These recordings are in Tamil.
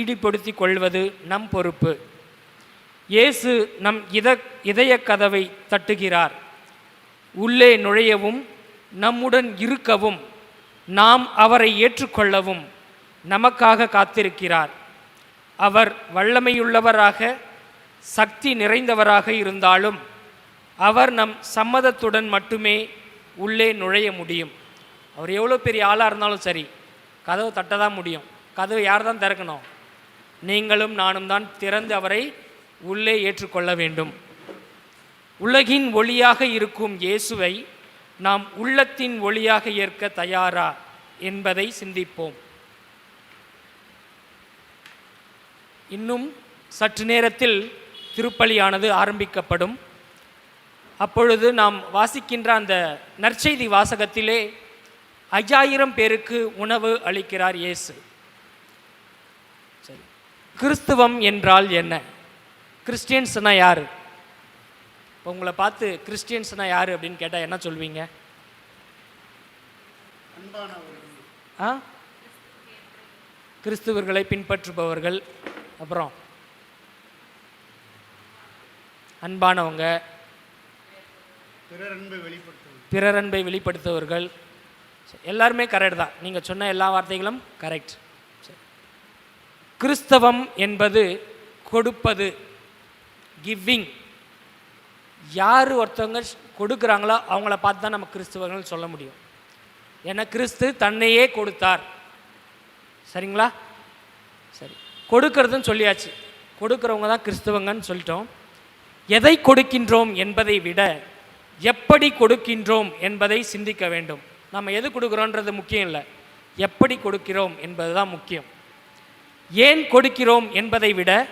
ஈடுபடுத்தி கொள்வது நம் பொறுப்பு. இயேசு நம் இத இதய கதவை தட்டுகிறார். உள்ளே நுழையவும் நம்முடன் இருக்கவும் நாம் அவரை ஏற்றுக்கொள்ளவும் நமக்காக காத்திருக்கிறார். அவர் வல்லமையுள்ளவராக சக்தி நிறைந்தவராக இருந்தாலும் அவர் நம் சம்மதத்துடன் மட்டுமே உள்ளே நுழைய முடியும். அவர் எவ்வளோ பெரிய ஆளாக இருந்தாலும் சரி கதவை தட்ட தான் முடியும். கதவை யார் தான் திறக்கணும்? நீங்களும் நானும் தான் திறந்து அவரை உள்ளே ஏற்றுக்கொள்ள வேண்டும். உலகின் ஒளியாக இருக்கும் இயேசுவை நாம் உள்ளத்தின் ஒளியாக ஏற்க தயாரா என்பதை சிந்திப்போம். இன்னும் சற்று நேரத்தில் திருப்பலியானது ஆரம்பிக்கப்படும். அப்பொழுது நாம் வாசிக்கின்ற அந்த நற்செய்தி வாசகத்திலே ஐயாயிரம் பேருக்கு உணவு அளிக்கிறார் இயேசு. கிறிஸ்துவம் என்றால் என்ன? கிறிஸ்டியன்ஸ்னா யார்? இப்போ உங்களை பார்த்து கிறிஸ்டியன்ஸ்னா யார் அப்படின்னு கேட்டால் என்ன சொல்வீங்க? ஆ? கிறிஸ்துவர்களை பின்பற்றுபவர்கள். அப்புறம் அன்பானவங்க. பிறரன்பை வெளிப்படுத்துவது. பிறரன்பை வெளிப்படுத்துபவர்கள் சரி, எல்லாருமே கரெக்ட் தான். நீங்கள் சொன்ன எல்லா வார்த்தைகளும் கரெக்ட் கிறிஸ்தவம் என்பது கொடுப்பது கிவிங் யார் ஒருத்தவங்க கொடுக்குறாங்களோ அவங்கள பார்த்து தான் நம்ம கிறிஸ்தவர்கள் சொல்ல முடியும். ஏன்னா கிறிஸ்து தன்னையே கொடுத்தார். சரிங்களா? சரி. கொடுக்கறதுன்னு சொல்லியாச்சு. கொடுக்குறவங்க தான் கிறிஸ்தவங்கன்னு சொல்லிட்டோம். எதை கொடுக்கின்றோம் என்பதை விட எப்படி கொடுக்கின்றோம் என்பதை சிந்திக்க வேண்டும். நம்ம எது கொடுக்குறோன்றது முக்கியம் இல்லை. எப்படி கொடுக்கிறோம் என்பது தான் முக்கியம். ஏன் கொடுக்கிறோம் என்பதை விட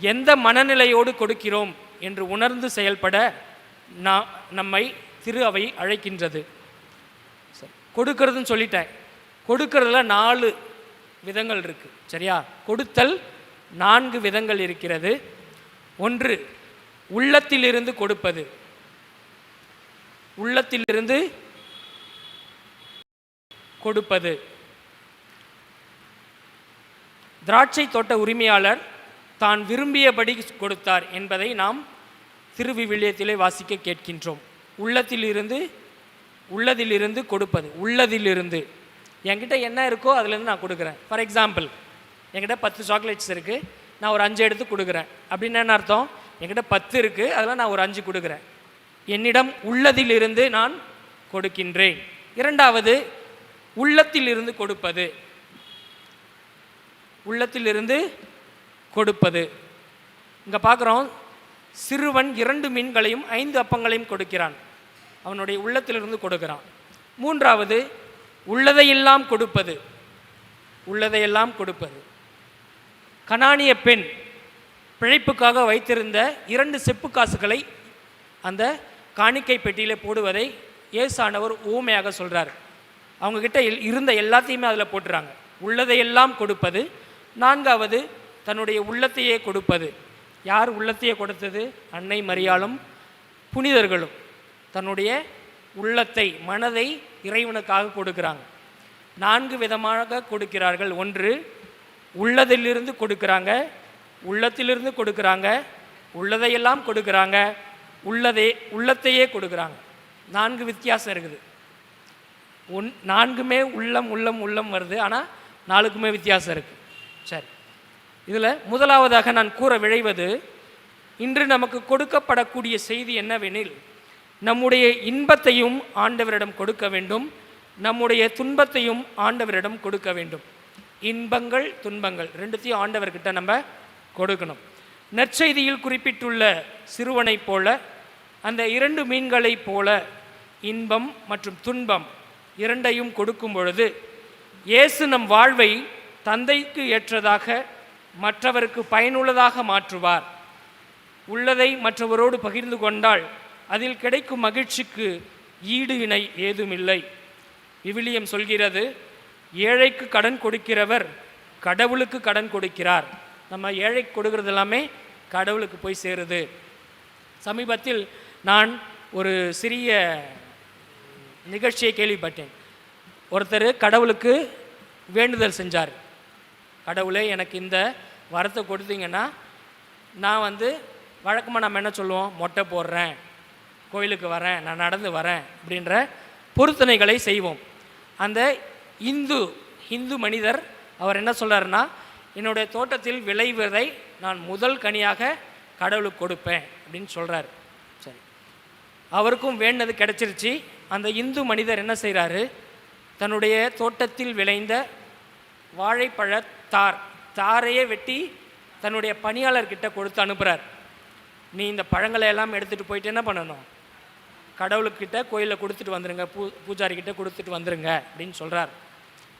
எந்த மனநிலையோடு கொடுக்கிறோம் என்று உணர்ந்து செயல்பட நான் நம்மை திரு அவை அழைக்கின்றது. கொடுக்கறதுன்னு சொல்லிட்டேன். கொடுக்கறதுல நாலு விதங்கள் இருக்குது சரியா? கொடுத்தல் நான்கு விதங்கள் இருக்கிறது. ஒன்று உள்ளத்திலிருந்து கொடுப்பது. உள்ளத்திலிருந்து கொடுப்பது. திராட்சை தோட்ட உரிமையாளர் தான் விரும்பியபடி கொடுத்தார் என்பதை நாம் திருவிவிலியத்திலே வாசிக்க கேட்கின்றோம். உள்ளத்திலிருந்து உள்ளதிலிருந்து கொடுப்பது உள்ளதிலிருந்து. என்கிட்ட என்ன இருக்கோ அதுலேருந்து நான் கொடுக்குறேன். ஃபார் எக்ஸாம்பிள் என்கிட்ட பத்து சாக்லேட்ஸ் இருக்குது நான் ஒரு அஞ்சு எடுத்து கொடுக்குறேன். அப்படின்னு என்ன அர்த்தம்? என்கிட்ட பத்து இருக்குது அதெல்லாம் நான் ஒரு அஞ்சு கொடுக்குறேன். என்னிடம் உள்ளதிலிருந்து நான் கொடுக்கின்றேன். இரண்டாவது உள்ளத்திலிருந்து கொடுப்பது. உள்ளத்திலிருந்து கொடுப்பது. இங்கே பார்க்குறோம் சிறுவன் இரண்டு மீன்களையும் ஐந்து அப்பங்களையும் கொடுக்கிறான். அவனுடைய உள்ளத்திலிருந்து கொடுக்கிறான். மூன்றாவது உள்ளதையெல்லாம் கொடுப்பது. உள்ளதையெல்லாம் கொடுப்பது. கனானிய பெண் பிழைப்புக்காக வைத்திருந்த இரண்டு செப்பு காசுகளை அந்த காணிக்கை பெட்டியில் போடுவதை இயேசானவர் ஊமையாக சொல்கிறார் அவங்கக்கிட்ட இருந்த எல்லாத்தையுமே அதில் போட்டுறாங்க. உள்ளதையெல்லாம் கொடுப்பது நான்காவது தன்னுடைய உள்ளத்தையே கொடுப்பது. யார் உள்ளத்தையே கொடுத்தது? அன்னை மரியாளும் புனிதர்களும். தன்னுடைய உள்ளத்தை மனதை இறைவனுக்காக கொடுக்குறாங்க. நான்கு விதமாக கொடுக்கிறார்கள். ஒன்று உள்ளதிலிருந்து கொடுக்குறாங்க. உள்ளத்திலிருந்து கொடுக்குறாங்க. உள்ளதையெல்லாம் கொடுக்குறாங்க. உள்ளதே உள்ளத்தையே கொடுக்குறாங்க. நான்கு வித்தியாசம் இருக்குது. ஒன் நான்குமே உள்ளம் உள்ளம் உள்ளம் வருது. ஆனால் நாலுக்குமே வித்தியாசம் இருக்குது சரி. இதில் முதலாவதாக நான் கூற விழைவது இன்று நமக்கு கொடுக்கப்படக்கூடிய செய்தி என்னவெனில் நம்முடைய இன்பத்தையும் ஆண்டவரிடம் கொடுக்க வேண்டும் நம்முடைய துன்பத்தையும் ஆண்டவரிடம் கொடுக்க வேண்டும். இன்பங்கள் துன்பங்கள் ரெண்டுத்தையும் ஆண்டவர்கிட்ட நம்ம கொடுக்கணும். நற்செய்தியில் குறிப்பிட்டுள்ள சிறுவனைப் போல அந்த இரண்டு மீன்களைப் போல இன்பம் மற்றும் துன்பம் இரண்டையும் கொடுக்கும் பொழுது இயேசு நம் வாழ்வை தந்தைக்கு ஏற்றதாக மற்றவருக்கு பயனுள்ளதாக மாற்றுவார். உள்ளதை மற்றவரோடு பகிர்ந்து கொண்டால் அதில் கிடைக்கும் மகிழ்ச்சிக்கு ஈடு இணை ஏதுமில்லை. விவிலியம் சொல்கிறது ஏழைக்கு கடன் கொடுக்கிறவர் கடவுளுக்கு கடன் கொடுக்கிறார். நம்ம ஏழைக்கு கொடுக்கறது எல்லாமே கடவுளுக்கு போய் சேருது. சமீபத்தில் நான் ஒரு சிறிய நிகழ்ச்சியை கேள்விப்பட்டேன். ஒருத்தர் கடவுளுக்கு வேண்டுதல் செஞ்சார். கடவுளே எனக்கு இந்த வரத்தை கொடுத்தீங்கன்னா நான் வந்து வழக்கமாக நம்ம என்ன சொல்லுவோம்? மொட்டை போடுறேன் கோயிலுக்கு வரேன் நான் நடந்து வரேன் அப்படின்ற பொருத்தனைகளை செய்வோம். அந்த இந்து இந்து மனிதர் அவர் என்ன சொல்கிறாருன்னா என்னுடைய தோட்டத்தில் விளைவதை நான் முதல் கனியாக கடவுளுக்கு கொடுப்பேன் அப்படின்னு சொல்கிறார் சரி. அவருக்கும் வேண்டது கிடச்சிருச்சு. அந்த இந்து மனிதர் என்ன செய்கிறாரு தன்னுடைய தோட்டத்தில் விளைந்த வாழைப்பழ தார். தாரையே வெட்டி தன்னுடைய பணியாளர்கிட்ட கொடுத்து அனுப்புகிறார் நீ இந்த பழங்களை எல்லாம் எடுத்துகிட்டு போயிட்டு என்ன பண்ணணும்? கடவுளுக்கிட்ட கோயிலில் கொடுத்துட்டு வந்துருங்க. பூ பூஜாரிக்கிட்ட கொடுத்துட்டு வந்துடுங்க அப்படின்னு சொல்கிறார்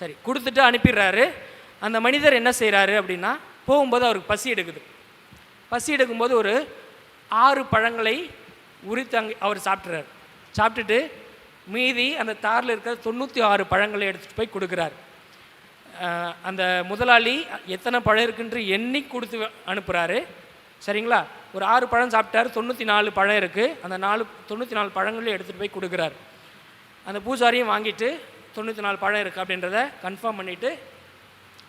சரி கொடுத்துட்டு அனுப்பிடுறாரு. அந்த மனிதர் என்ன செய்கிறாரு அப்படின்னா போகும்போது அவருக்கு பசி எடுக்குது. பசி எடுக்கும்போது ஒரு ஆறு பழங்களை உரித்து அங்கே அவர் சாப்பிட்றாரு சாப்பிட்டுட்டு மீதி அந்த தாரில் இருக்கிற தொண்ணூற்றி ஆறு பழங்களை எடுத்துகிட்டு போய் கொடுக்குறாரு. அந்த முதலாளி எத்தனை பழம் இருக்குன்று எண்ணி கொடுத்து அனுப்புகிறாரு சரிங்களா? ஒரு ஆறு பழம் சாப்பிட்டாரு தொண்ணூற்றி நாலு பழம் இருக்குது அந்த நாலு தொண்ணூற்றி நாலு பழங்களையும் எடுத்துகிட்டு போய் கொடுக்குறாரு. அந்த பூஜாரியும் வாங்கிட்டு தொண்ணூற்றி நாலு பழம் இருக்குது அப்படின்றத கன்ஃபார்ம் பண்ணிவிட்டு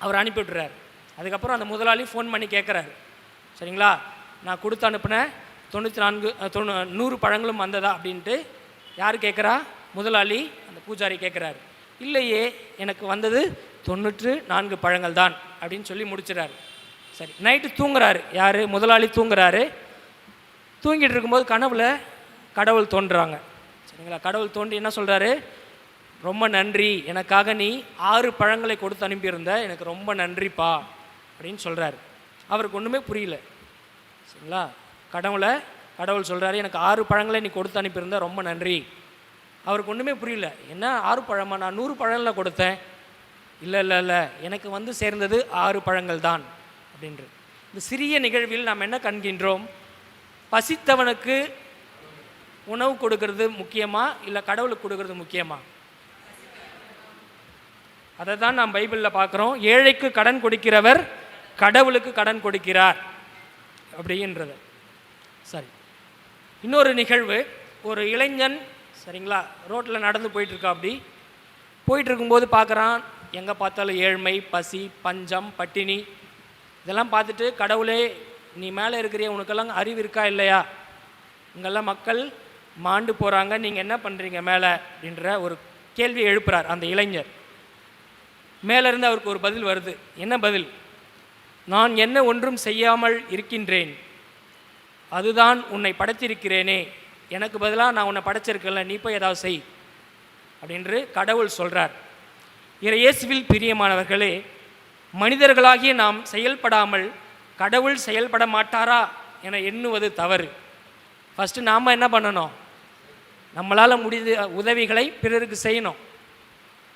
அவர் அனுப்பிவிட்றாரு அதுக்கப்புறம் அந்த முதலாளி ஃபோன் பண்ணி கேட்குறாரு சரிங்களா? நான் கொடுத்து அனுப்பினேன் தொண்ணூற்றி நான்கு தொண்ணூ நூறு பழங்களும் வந்ததா அப்படின்ட்டு யார் கேட்குறா முதலாளி அந்த பூஜாரி கேட்குறாரு இல்லையே எனக்கு வந்தது தொண்ணூற்று நான்கு பழங்கள் தான் அப்படின்னு சொல்லி முடிச்சிடறாரு. சரி நைட்டு தூங்குறாரு. யார்? முதலாளி தூங்குறாரு. தூங்கிட்டு இருக்கும்போது கனவுல கடவுள் தோன்றுறாங்க. சரிங்களா? கடவுள் தோன்றி என்ன சொல்கிறாரு ரொம்ப நன்றி. எனக்காக நீ ஆறு பழங்களை கொடுத்து அனுப்பியிருந்த. எனக்கு ரொம்ப நன்றிப்பா அப்படின்னு சொல்கிறாரு அவருக்கு ஒன்றுமே புரியல. சரிங்களா? கடவுளை கடவுள் சொல்கிறாரு எனக்கு ஆறு பழங்களை நீ கொடுத்து அனுப்பியிருந்த. ரொம்ப நன்றி. அவருக்கு ஒன்றுமே புரியல. என்ன? ஆறு பழமா? நான் நூறு பழங்களில் கொடுத்தேன். இல்லை இல்லை இல்லை. எனக்கு வந்து சேர்ந்தது ஆறு பழங்கள் தான் அப்படின்று இந்த சிறிய நிகழ்வில் நாம் என்ன காண்கின்றோம்? பசித்தவனுக்கு உணவு கொடுக்கறது முக்கியமா? இல்லை கடவுளுக்கு கொடுக்கறது முக்கியமா? அதை தான் நாம் பைபிளில் பார்க்குறோம். ஏழைக்கு கடன் கொடுக்கிறவர் கடவுளுக்கு கடன் கொடுக்கிறார் அப்படின்றது. சரி. இன்னொரு நிகழ்வு. ஒரு இளைஞன் சரிங்களா ரோட்டில் நடந்து போயிட்டுருக்கா அப்படி போயிட்டு இருக்கும்போது பார்க்குறான் எங்கே பார்த்தாலும் ஏழ்மை பசி பஞ்சம் பட்டினி. இதெல்லாம் பார்த்துட்டு கடவுளே நீ மேலே இருக்கிறிய உனக்கெல்லாம் அறிவு இருக்கா இல்லையா? இங்கெல்லாம் மக்கள் மாண்டு போகிறாங்க நீங்கள் என்ன பண்ணுறீங்க மேலே? அப்படின்ற ஒரு கேள்வி எழுப்புறார் அந்த இளைஞர். மேலேருந்து அவருக்கு ஒரு பதில் வருது. என்ன பதில்? நான் என்ன ஒன்றும் செய்யாமல் இருக்கின்றேன். அதுதான் உன்னை படைத்திருக்கிறேனே. எனக்கு பதிலாக நான் உன்னை படைச்சிருக்கல நீ போய் ஏதாவது செய். அப்படின்று கடவுள் சொல்கிறார் இறையேசுவில் பிரியமானவர்களே மனிதர்களாகிய நாம் செயல்படாமல் கடவுள் செயல்பட மாட்டாரா என எண்ணுவது தவறு. ஃபஸ்ட்டு நாம் என்ன பண்ணணும்? நம்மளால் முடிந்த உதவிகளை பிறருக்கு செய்யணும்.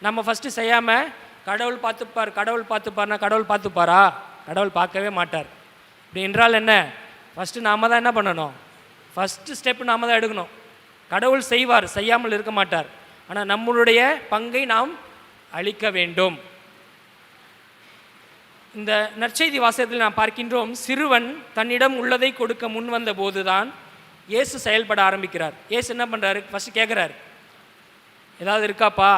நம்ம ஃபஸ்ட்டு செய்யாமல் கடவுள் பார்த்துப்பார் கடவுள் பார்த்துப்பார்னா கடவுள் பார்த்துப்பாரா? கடவுள் பார்க்கவே மாட்டார். இப்படி என்றால் என்ன? ஃபஸ்ட்டு நாம தான் என்ன பண்ணணும்? ஃபஸ்ட்டு ஸ்டெப் நாம தான் எடுக்கணும். கடவுள் செய்வார் செய்யாமல் இருக்க மாட்டார். ஆனால் நம்மளுடைய பங்கை நாம் அளிக்க வேண்டும். இந்த நற்செய்தி வாசகத்தில் நாம் பார்க்கின்றோம் சிறுவன் தன்னிடம் உள்ளதை கொடுக்க முன் வந்த போதுதான் இயேசு செயல்பட ஆரம்பிக்கிறார். இயேசு என்ன பண்ணுறாரு ஃபஸ்ட்டு கேட்குறாரு ஏதாவது இருக்காப்பா?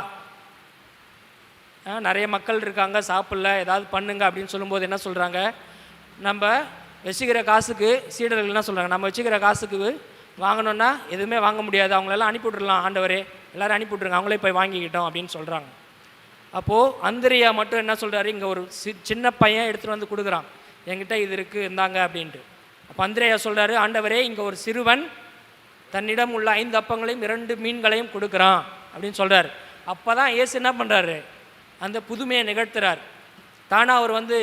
நிறைய மக்கள் இருக்காங்க சாப்பிடல ஏதாவது பண்ணுங்க அப்படின்னு சொல்லும்போது என்ன சொல்கிறாங்க நம்ம வச்சுக்கிற காசுக்கு சீடர்கள் என்ன சொல்கிறாங்க நம்ம வச்சுக்கிற காசுக்கு வாங்கணுன்னா எதுவுமே வாங்க முடியாது. அவங்களெல்லாம் அனுப்பிவிட்றலாம் ஆண்டவரே. எல்லாரும் அனுப்பி விட்ருங்க அவங்களே போய் வாங்கிக்கிட்டோம் அப்படின்னு சொல்கிறாங்க அப்போது அந்திரியா மட்டும் என்ன சொல்கிறாரு இங்கே ஒரு சி சின்ன பையன் எடுத்துகிட்டு வந்து கொடுக்குறான். என்கிட்ட இது இருக்குது இந்தாங்க அப்படின்ட்டு. அப்போ அந்திரேயா சொல்கிறாரு ஆண்டவரே இங்கே ஒரு சிறுவன் தன்னிடம் உள்ள ஐந்து அப்பங்களையும் இரண்டு மீன்களையும் கொடுக்குறான் அப்படின்னு சொல்கிறார் அப்போ தான் ஏசு என்ன பண்ணுறாரு அந்த புதுமையை நிகழ்த்துறார். தானாக அவர் வந்து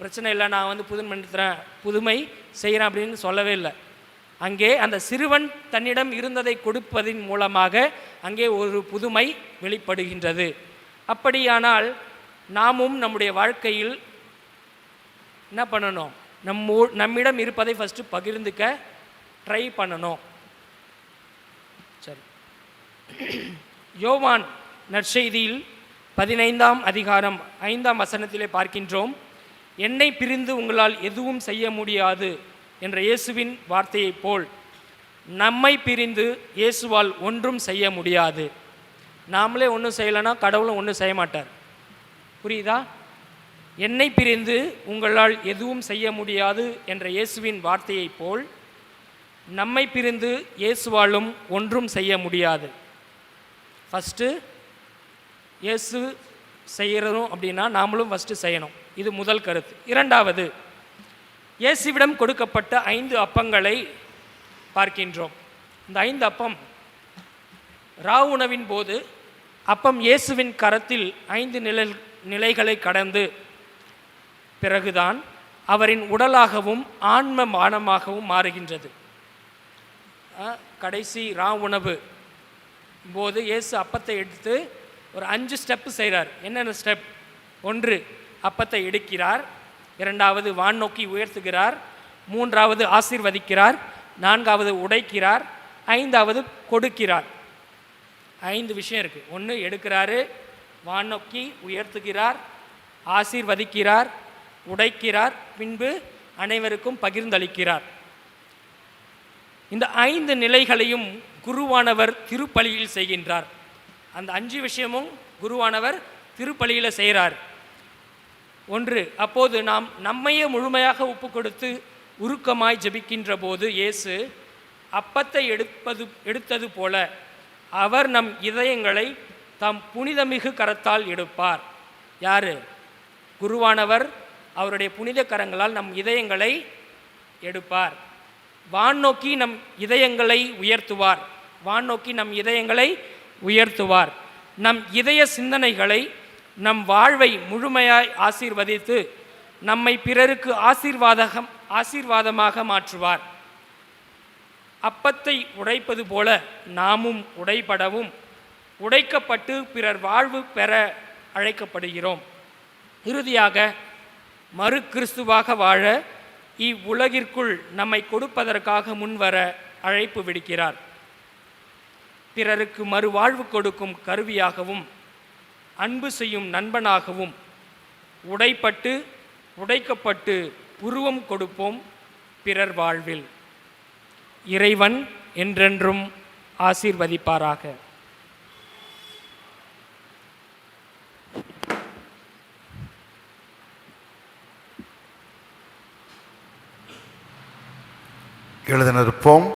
பிரச்சனை இல்லை நான் வந்து புதுமை புதுமைப்படுத்துகிறேன் புதுமை செய்கிறேன் அப்படின்னு சொல்லவே இல்லை. அங்கே அந்த சிறுவன் தன்னிடம் இருந்ததை கொடுப்பதின் மூலமாக அங்கே ஒரு புதுமை வெளிப்படுகின்றது. அப்படியானால் நாமும் நம்முடைய வாழ்க்கையில் என்ன பண்ணணும்? நம்ம நம்மிடம் இருப்பதை ஃபஸ்ட்டு பகிர்ந்துக்க ட்ரை பண்ணணும். சரி. யோவான் நற்செய்தியில் பதினைந்தாம் அதிகாரம் ஐந்தாம் வசனத்திலே பார்க்கின்றோம். என்னை பிரிந்து உங்களால் எதுவும் செய்ய முடியாது என்ற இயேசுவின் வார்த்தையைப் போல் நம்மை பிரிந்து இயேசுவால் ஒன்றும் செய்ய முடியாது. நாமளே ஒன்றும் செய்யலைன்னா கடவுளும் ஒன்றும் செய்ய மாட்டார். புரியுதா? என்னை பிரிந்து உங்களால் எதுவும் செய்ய முடியாது என்ற இயேசுவின் வார்த்தையைப் போல் நம்மை பிரிந்து இயேசுவாலும் ஒன்றும் செய்ய முடியாது. ஃபஸ்ட்டு இயேசு செய்கிறோம் அப்படின்னா நாமளும் ஃபஸ்ட்டு செய்யணும். இது முதல் கருத்து. இரண்டாவது இயேசுவிடம் கொடுக்கப்பட்ட ஐந்து அப்பங்களை பார்க்கின்றோம். இந்த ஐந்து அப்பம் ரா உணவின் போது அப்பம் இயேசுவின் கரத்தில் ஐந்து நிலை நிலைகளை கடந்து பிறகுதான் அவரின் உடலாகவும் ஆன்ம மானமாகவும் மாறுகின்றது. கடைசி ரா உணவு போது இயேசு அப்பத்தை எடுத்து ஒரு அஞ்சு ஸ்டெப்பு செய்கிறார் என்னென்ன ஸ்டெப்? ஒன்று அப்பத்தை எடுக்கிறார். இரண்டாவது வான் நோக்கி உயர்த்துகிறார். மூன்றாவது ஆசீர்வதிக்கிறார். நான்காவது உடைக்கிறார். ஐந்தாவது கொடுக்கிறார். ஐந்து விஷயம் இருக்குது ஒன்று எடுக்கிறாரு வானோக்கி உயர்த்துகிறார் ஆசீர்வதிக்கிறார் உடைக்கிறார் பின்பு அனைவருக்கும் பகிர்ந்தளிக்கிறார். இந்த ஐந்து நிலைகளையும் குருவானவர் திருப்பலியில் செய்கின்றார். அந்த அஞ்சு விஷயமும் குருவானவர் திருப்பலியில் செய்கிறார் ஒன்று அப்போது நாம் நம்மையே முழுமையாக ஒப்பு கொடுத்து உருக்கமாய் ஜபிக்கின்ற போது இயேசு அப்பத்தை எடுப்பது எடுத்தது போல அவர் நம் இதயங்களை தம் புனிதமிகு கரத்தால் எடுப்பார். யார்? குருவானவர் அவருடைய புனித கரங்களால் நம் இதயங்களை எடுப்பார். வான் நோக்கி நம் இதயங்களை உயர்த்துவார். வான் நோக்கி நம் இதயங்களை உயர்த்துவார். நம் இதய சிந்தனைகளை நம் வாழ்வை முழுமையாய் ஆசீர்வதித்து நம்மை பிறருக்கு ஆசீர்வாதகம் ஆசீர்வாதமாக மாற்றுவார். அப்பத்தை உடைப்பது போல நாமும் உடைபடவும் உடைக்கப்பட்டு பிறர் வாழ்வு பெற அழைக்கப்படுகிறோம். இறுதியாக மறு கிறிஸ்துவாக வாழ இவ்வுலகிற்குள் நம்மை கொடுப்பதற்காக முன்வர அழைப்பு விடுக்கிறார். பிறருக்கு மறுவாழ்வு கொடுக்கும் கருவியாகவும் அன்பு செய்யும் நண்பனாகவும் உடைப்பட்டு உடைக்கப்பட்டு உருவம் கொடுப்போம் பிறர் வாழ்வில். இறைவன் என்றென்றும் ஆசீர்வதிப்பாராக. எழுதினிருப்போம்